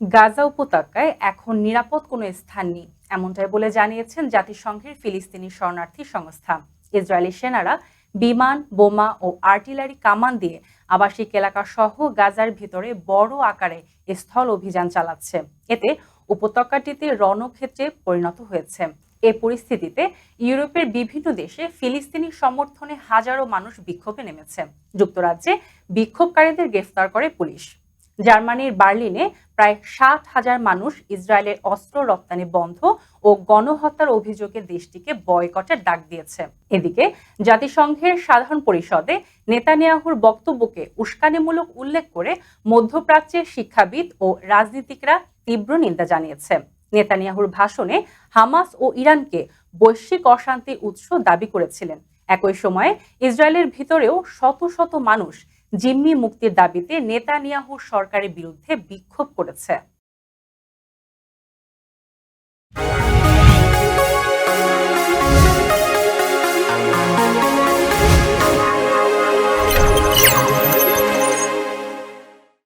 গাজা উপত্যকায় এখন নিরাপদ কোনো স্থান নেই, এমনটাই বলে জানিয়েছেন জাতিসংঘের ফিলিস্তিনি শরণার্থী সংস্থা। ইসরায়েলি সেনারা বিমান, বোমা ও আর্টিলারি কামান দিয়ে আবাসিক এলাকা সহ গাজার ভিতরে বড় আকারে স্থল অভিযান চালাচ্ছে। এতে উপত্যকাটিতে রণক্ষেত্রে পরিণত হয়েছে। এ পরিস্থিতিতে ইউরোপের বিভিন্ন দেশে ফিলিস্তিনি সমর্থনে হাজারো মানুষ বিক্ষোভে নেমেছে। যুক্তরাজ্যে বিক্ষোভকারীদের গ্রেফতার করে পুলিশ। জার্মানির বার্লিনে প্রায় ষাট হাজার মানুষ ইসরায়েলের অস্ত্র রপ্তানি বন্ধ ও গণহত্যার অভিযোগে দেশটিকে বয়কটের ডাক দিয়েছে। এদিকে জাতিসংঘের সাধারণ পরিষদে নেতানিয়াহুর বক্তব্যকে উস্কানিমূলক উল্লেখ করে মধ্যপ্রাচ্যের শিক্ষাবিদ ও রাজনীতিকরা তীব্র নিন্দা জানিয়েছে। নেতানিয়াহুর ভাষণে হামাস ও ইরানকে বৈশ্বিক অশান্তির উৎস দাবি করেছিলেন। একই সময়ে ইসরায়েলের ভিতরেও শত শত মানুষ জিম্মি মুক্তির দাবিতে নেতানিয়াহুর সরকারের বিরুদ্ধে বিক্ষোভ করেছে।